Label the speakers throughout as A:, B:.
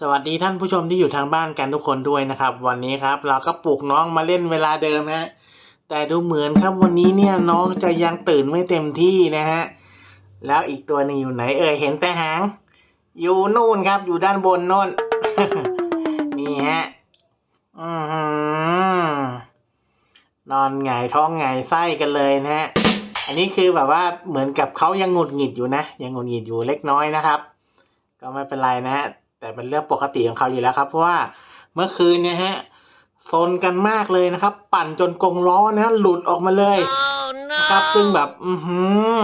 A: สวัสดีท่านผู้ชมที่อยู่ทางบ้านกันทุกคนด้วยนะครับ วันนี้ครับ เราก็ปลุกน้องมาเล่นเวลาเดิมนะแต่ดูเหมือนครับวันนี้เนี่ยน้องจะยังตื่นไม่เต็มที่นะฮะแล้วอีกตัวหนึงอยู่ไหนเอ่ยเห็นแต่หาง อยู่นู่นครับ อยู่ด้านบนโน่นนี่ฮะอือหือนอนหงายท้องหงายไส้กันเลยนะฮะอันนี้คือแบบว่าเหมือนกับเขายังหงุดหงิดอยู่นะยังหงุดหงิดอยู่เล็กน้อยนะครับ ก็ไม่เป็นไรนะฮะ แต่เป็นเรื่องปกติของเขาอยู่แล้วครับ เพราะว่าเมื่อคืนเนี่ยฮะซนกันมากเลยนะครับ ปั่นจนกงล้อนะหลุดออกมาเลยนะครับซึ่งแบบอือหือ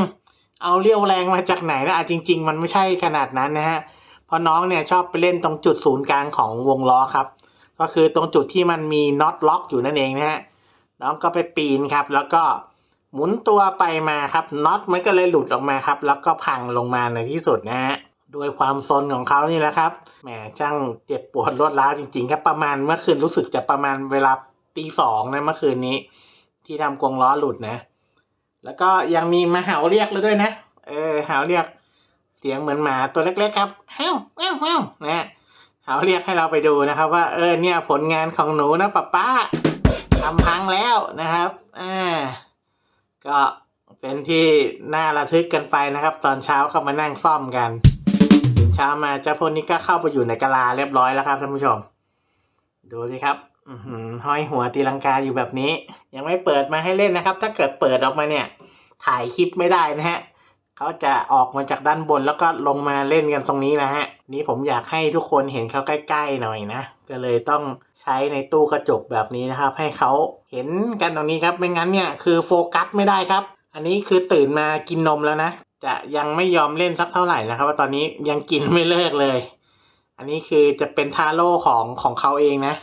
A: เอาเรี่ยวแรงมาจากไหนนะอะจริง ๆ มันไม่ใช่ขนาดนั้นนะฮะเพราะน้องเนี่ยชอบไปเล่นตรงจุดศูนย์กลางของวงล้อครับ ก็คือตรงจุดที่มันมีน็อตล็อกอยู่นั่นเองนะฮะน้องก็ไปปีนครับ แล้วก็หมุนตัวไปมาครับน็อตมันก็เลยหลุดออกมาครับ แล้วก็พังลงมาในที่สุดนะฮะ ด้วยความซนของเขานี่แหละครับ แหมช่างเจ็บปวดรวดร้าวจริง ๆ ครับ ประมาณเมื่อคืนรู้สึกจะประมาณเวลาตีสองนะเมื่อคืนนี้ ที่ทำกรงล้อหลุดนะ แล้วก็ยังมีมาเห่าเรียกเลยด้วยนะ เออเห่าเรียก เสียงเหมือนหมาตัวเล็กๆครับเฮ้าเฮ้าเฮ้านะเห่าเรียกให้เราไปดูนะครับ ว่าเออเนี่ยผลงานของหนูนะป้าป้าทำพังแล้วนะครับอ่าก็เป็นที่น่าระทึกกันไปนะครับ ตอนเช้าก็มานั่งซ่อมกัน เช้ามาเจ้าพวกนี้ก็เข้าไปอยู่ในกะลาเรียบร้อยแล้วครับท่านผู้ชม ดูสิครับห้อยหัวตีลังกาอยู่แบบนี้ ยังไม่เปิดมาให้เล่นนะครับ ถ้าเกิดเปิดออกมาเนี่ย ถ่ายคลิปไม่ได้นะฮะเขาจะออกมาจากด้านบนแล้วก็ลงมาเล่นกันตรงนี้นะฮะ นี่ผมอยากให้ทุกคนเห็นเขาใกล้ๆหน่อยนะ ก็เลยต้องใช้ในตู้กระจกแบบนี้นะครับ ให้เขาเห็นกันตรงนี้ครับ ไม่งั้นเนี่ยคือโฟกัสไม่ได้ครับ อันนี้คือตื่นมากินนมแล้วนะ จะยังไม่ยอมเล่นสักเท่าไหร่นะครับ ว่าตอนนี้ยังกินไม่เลิกเลย อันนี้คือจะเป็นทาโร่ของของเขาเองนะ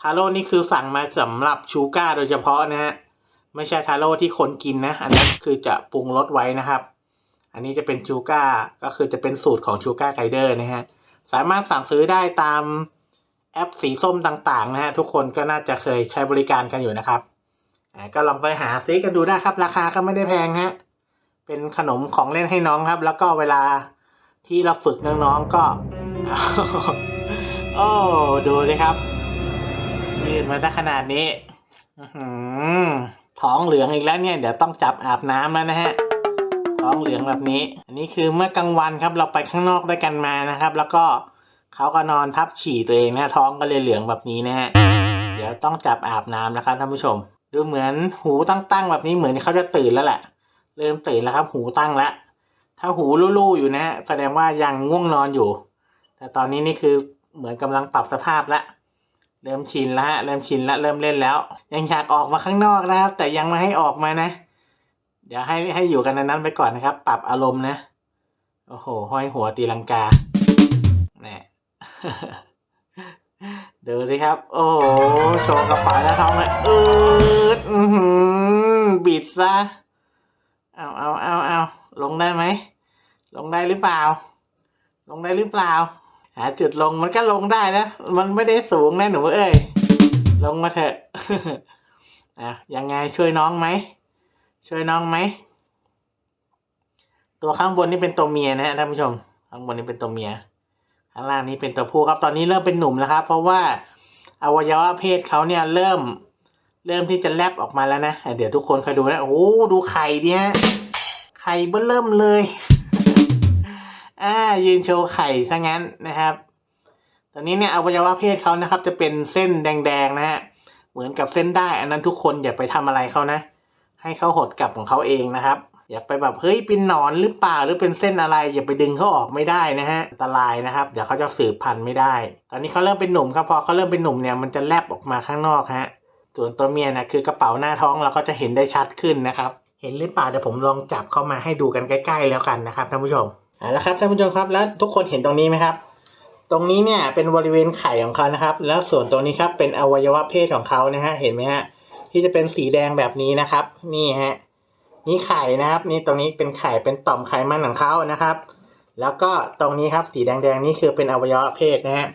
A: ทาโร่นี่คือสั่งมาสำหรับชูก้าโดยเฉพาะนะฮะไม่ใช่ทาโร่ที่คนกินนะ อันนั้นคือจะปรุงรสไว้นะครับ อันนี้จะเป็นชูก้าก็คือจะเป็นสูตรของชูก้าไกเดอร์นะฮะสามารถสั่งซื้อได้ตามแอปสีส้มต่างๆนะฮะทุกคนก็น่าจะเคยใช้บริการกันอยู่นะครับอ่าก็ลองไปหาซื้อกันดูได้ครับ ราคาก็ไม่ได้แพงฮะ เป็นขนมของเล่นให้น้องครับ แล้วก็เวลาที่เราฝึกน้องๆก็ โอ้ดูสิครับ ยืดมาตั้งขนาดนี้อื้อหือท้องเหลืองอีกแล้วเนี่ย เดี๋ยวต้องจับอาบน้ำแล้วนะฮะท้องเหลืองแบบนี้ อันนี้คือเมื่อกลางวันครับ เราไปข้างนอกด้วยกันมานะครับ แล้วก็เขาก็นอนทับฉี่ตัวเองนะท้องก็เลยเหลืองแบบนี้นะฮะเดี๋ยวต้องจับอาบน้ำนะครับท่านผู้ชม ดูเหมือนหูตั้งๆแบบนี้เหมือนเขาจะตื่นแล้วแหละ เริ่มตื่นแล้วครับ หูตั้งแล้วถ้าหูลู่ๆอยู่นะฮะแสดงว่ายังง่วงนอนอยู่ แต่ตอนนี้นี่คือเหมือนกำลังปรับสภาพแล้วเริ่มชินแล้วฮะเริ่มชินแล้วเริ่มเล่นแล้ว ยังอยากออกมาข้างนอกนะครับ แต่ยังไม่ให้ออกมานะ เดี๋ยวให้ให้อยู่กันนั้นไปก่อนนะครับ ปรับอารมณ์นะโอ้โหห้อยหัวตีลังกาแน่ดูสิครับ โอ้โหโชว์กระเป๋าหน้าท้องเลยอืดอือหือบิดซะ เอาเอาเอาเอา ลงได้ไหม ลงได้หรือเปล่า ลงได้หรือเปล่า หาจุดลงมันก็ลงได้นะ มันไม่ได้สูงนะหนูเอ้ย ลงมาเถอะอะยังไงช่วยน้องไหม ช่วยน้องไหม ตัวข้างบนนี่เป็นตัวเมียนะท่านผู้ชม ข้างบนนี่เป็นตัวเมีย ข้างล่างนี้เป็นตัวผู้ครับ ตอนนี้เริ่มเป็นหนุ่มแล้วครับ เพราะว่าอวัยวะเพศเขาเนี่ยเริ่ม เริ่มที่จะแลบออกมาแล้วนะ เดี๋ยวทุกคนคอยดูนะ โอ้ ดูไข่เนี่ย ไข่เบิ่มเริ่มเลย อ่า ยืนโชว์ไข่ซะงั้นนะครับตอนนี้เนี่ยอวัยวะเพศเขานะครับ จะเป็นเส้นแดงๆนะฮะ เหมือนกับเส้นได้ อันนั้นทุกคนอย่าไปทำอะไรเขานะ ให้เขาหดกลับของเขาเองนะครับ อย่าไปแบบเฮ้ยเป็นหนอนหรือเปล่าหรือเป็นเส้นอะไร อย่าไปดึงเขาออกไม่ได้นะฮะอันตรายนะครับ เดี๋ยวเขาจะสืบพันธุ์ไม่ได้ ตอนนี้เขาเริ่มเป็นหนุ่มครับพอเขาเริ่มเป็นหนุ่มเนี่ยมันจะแลบออกมาข้างนอกฮะ ส่วนตัวเมียนะคือกระเป๋าหน้าท้องเราก็จะเห็นได้ชัดขึ้นนะครับ เห็นหรือเปล่าเดี๋ยวผมลองจับเข้ามาให้ดูกันใกล้ ๆ แล้วกันนะครับท่านผู้ชมเอาละครับท่านผู้ชมครับแล้วทุกคนเห็นตรงนี้ไหมครับ ตรงนี้เนี่ยเป็นบริเวณไข่ของเขานะครับ แล้วส่วนตรงนี้ครับเป็นอวัยวะเพศของเขานะฮะเห็นไหมฮะที่จะเป็นสีแดงแบบนี้นะครับ นี่ฮะนี่ไข่นะครับ นี่ตรงนี้เป็นไข่เป็นต่อมไขมันของเขานะครับ แล้วก็ตรงนี้ครับสีแดงๆนี่คือเป็นอวัยวะเพศนะฮะ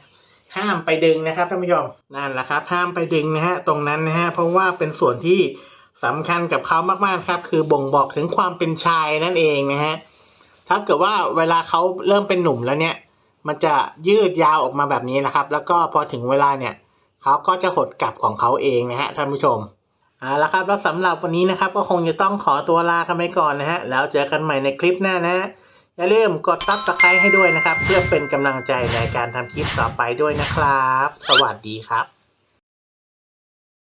A: ห้ามไปดึงนะครับท่านผู้ชมนั่นแหละครับ ห้ามไปดึงนะฮะตรงนั้นนะฮะเพราะว่าเป็นส่วนที่ สำคัญกับเขามากๆครับ คือบ่งบอกถึงความเป็นชายนั่นเองนะฮะถ้าเกิดว่าเวลาเขาเริ่มเป็นหนุ่มแล้วเนี่ย มันจะยืดยาวออกมาแบบนี้นะครับ แล้วก็พอถึงเวลาเนี่ยเขาก็จะหดกลับของเขาเองนะฮะท่านผู้ชมเอาละครับแล้วสำหรับวันนี้นะครับ ก็คงจะต้องขอตัวลากันไปก่อนนะฮะแล้วเจอกันใหม่ในคลิปหน้านะฮะอย่าลืมกดซับสไครต์ให้ด้วยนะครับ เพื่อเป็นกำลังใจในการทำคลิปต่อไปด้วยนะครับ สวัสดีครับ